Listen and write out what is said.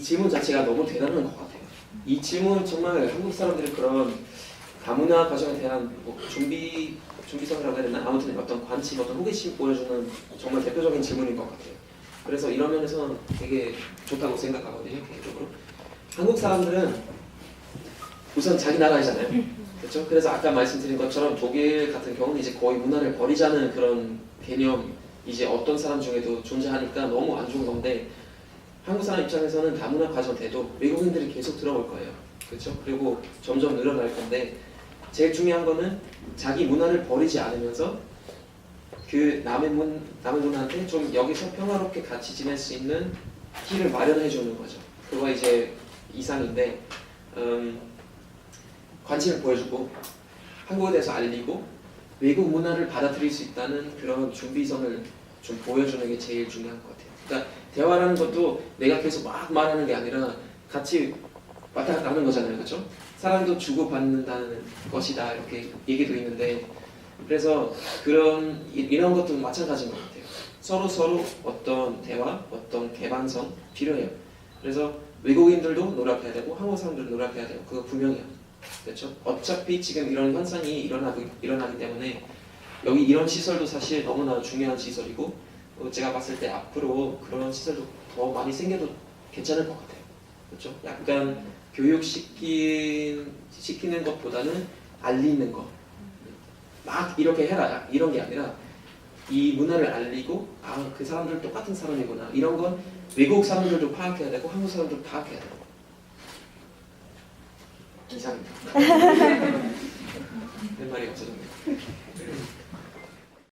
이 질문 자체가 너무 대단한 것 같아요. 이 질문 정말 한국 사람들이 그런 다문화 가정에 대한 뭐 준비 준비성이라고 해야 되나 아무튼 어떤 관심, 어떤 호기심 보여주는 정말 대표적인 질문인 것 같아요. 그래서 이런 면에서는 되게 좋다고 생각하거든요, 개인적으로. 한국 사람들은 우선 자기 나라이잖아요. 그렇죠? 그래서 아까 말씀드린 것처럼 독일 같은 경우는 이제 거의 문화를 버리자는 그런 개념 이제 어떤 사람 중에도 존재하니까 너무 안 좋은 건데 한국 사람 입장에서는 다문화 가정 돼도 외국인들이 계속 들어올 거예요. 그렇죠? 그리고 점점 늘어날 건데 제일 중요한 거는 자기 문화를 버리지 않으면서 그 남의 문 남의 문화한테 좀 여기서 평화롭게 같이 지낼 수 있는 길을 마련해 주는 거죠. 그거 이제 이상인데 음, 관심을 보여주고 한국에 대해서 알리고 외국 문화를 받아들일 수 있다는 그런 준비성을 좀 보여주는 게 제일 중요한 것 같아요. 그러니까 대화라는 것도 내가 계속 막 말하는 게 아니라 같이 왔다 갔다 하는 거잖아요, 그렇죠? 사랑도 주고 받는다는 것이다 이렇게 얘기도 있는데 그래서 그런 이- 이런 것도 마찬가지인 것 같아요. 서로 서로 어떤 대화, 어떤 개방성 필요해요. 그래서 외국인들도 노력해야 되고 한국 사람들도 노력해야 되고 그거 분명해요. 그렇죠? 어차피 지금 이런 현상이 일어나고 일어나기 때문에 여기 이런 시설도 사실 너무나 중요한 시설이고 어, 제가 봤을 때 앞으로 그런 시설도 더 많이 생겨도 괜찮을 것 같아요. 그렇죠? 약간 교육시킨 시키는 것보다는 알리는 거. 막 이렇게 해라 이런 게 아니라 이 문화를 알리고 아 그 사람들 똑같은 사람이구나 이런 건 외국 사람들도 파악해야 되고 한국 사람들도 파악해야 되고 이상입니다. 내 말이 없어졌네요.